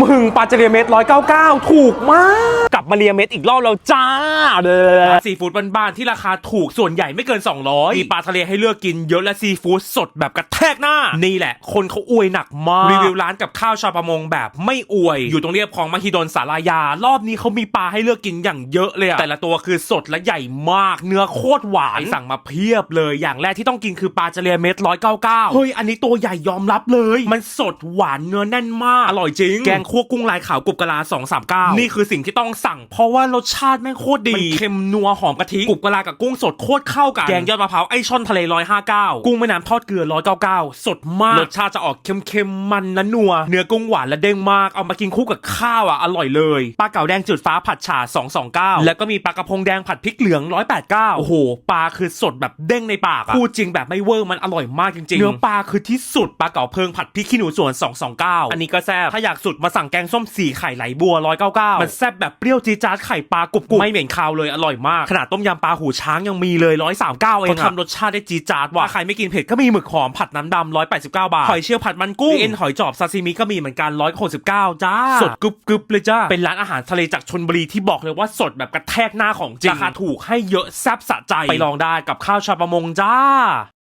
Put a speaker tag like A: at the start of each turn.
A: มึงปลาเจเรียเม็ดร้อยเก้าเก้าถูกมาก กลับมาเรียเม็ดอีกรอบแล้วจ้าเด้อซีฟู้ดบ้านๆที่ราคาถูกส่วนใหญ่ไม่เกิน 200มีปลาทะเลให้เลือกกินเยอะและซีฟู้ดสดแบบกระแทกหน้า นี่แหละ คนเขาอวยหนักมาก รีวิวร้านกับข้าวชาวประมงแบบไม่อวย อยู่ตรงเรียบของมหิดลสารายา รอบนี้เขามีปลาให้เลือกกินอย่างเยอะเลยอะแต่ละตัวคือสดและใหญ่มาก เนื้อโคตรหวานสั่งมาเพียบเลยอย่างแรกที่ต้องกินคือปลาเจเรียเม็ดร้อยเก้าเก้าเฮ้ยอันนี้ตัวใหญ่ยอมรับเลย มันสดหวานเนื้อแน่นมากอร่อยจริงแกงคั่วกุ้งลายขาวกรุบกะลา239นี่คือสิ่งที่ต้องสั่ง เพราะว่ารสชาติแม่งโคตรดีมันเค็มนัวหอมกะทิกรุบกะลากับกุ้งสดโคตรเข้ากันแกงยอดมะพร้าวไอช่อนทะเล159กุ้งแม่น้ำทอดเกลือ199สดมากรสชาติจะออกเค็มๆมันนะนัว เนื้อกุ้งหวานและเด้งมากเอามากินคู่กับข้าวอะอร่อยเลยปลาเก๋าแดงจืดฟ้าผัดฉ่า229แล้วก็มีปลากระพงแดงผัดพริกเหลือง189โอ้โหปลาคือสดแบบเด้งในปากอะพูดจริงแบบไม่เวอร์มันอร่อยมากจริงๆเนื้อปลาคือที่สุดปลาเก๋าเพิงผัดพริกขี้หนูสวน229 อันนี้ก็แซ่บถ้าอยากสุดมาสั่งแกงส้มสีไข่ไหลบัว199มันแซ่บแบบเปรี้ยวจี๊ดจ๊าดไข่ปลากรุบๆไม่เหม็นคาวเลยอร่อยมากขนาดต้มยำปลาหูช้างยังมีเลย139เองอะทำรสชาติได้จี๊ดจ๊าดว่ะถ้าใครไม่กินเผ็ดก็มีหมึกหอมผัดน้ำดำ189บาทหอยเชลล์ผัดมันกุ้งเอ็นหอยจอบซาซิมิก็มีเหมือนกัน169จ้าสดกรึบๆเลยจ้าเป็นร้านอาหารทะเลจากชนบุรีที่บอกเลยว่าสดแบบกระแทกหน้าของจริงราคาถูกให้เยอะแซ่บสะใจไปลองได้กับข้าวชาวประมงจ้า